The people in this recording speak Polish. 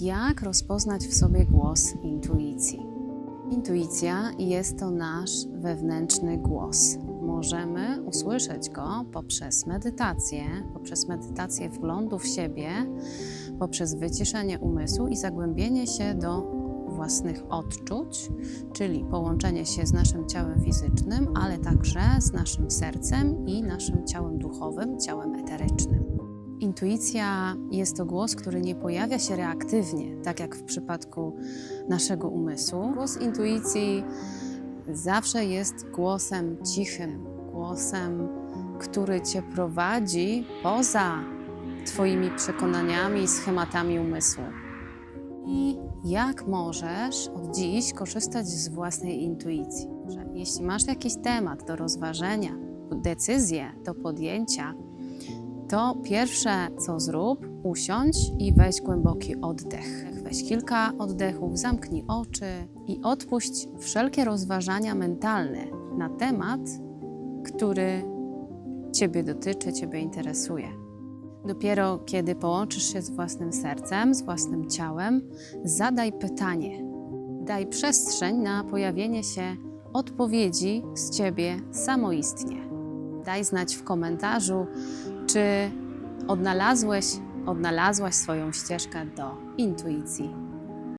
Jak rozpoznać w sobie głos intuicji? Intuicja jest to nasz wewnętrzny głos. Możemy usłyszeć go poprzez medytację, poprzez medytację wglądu w siebie, poprzez wyciszenie umysłu i zagłębienie się do własnych odczuć, czyli połączenie się z naszym ciałem fizycznym, ale także z naszym sercem i naszym ciałem duchowym, ciałem eterycznym. Intuicja jest to głos, który nie pojawia się reaktywnie, tak jak w przypadku naszego umysłu. Głos intuicji zawsze jest głosem cichym, głosem, który cię prowadzi poza Twoimi przekonaniami i schematami umysłu. I jak możesz od dziś korzystać z własnej intuicji? Że jeśli masz jakiś temat do rozważenia, decyzję do podjęcia, to pierwsze co zrób, usiądź i weź głęboki oddech. Weź kilka oddechów, zamknij oczy i odpuść wszelkie rozważania mentalne na temat, który Ciebie dotyczy, Ciebie interesuje. Dopiero kiedy połączysz się z własnym sercem, z własnym ciałem, zadaj pytanie. Daj przestrzeń na pojawienie się odpowiedzi z Ciebie samoistnie. Daj znać w komentarzu, czy odnalazłeś, odnalazłaś swoją ścieżkę do intuicji.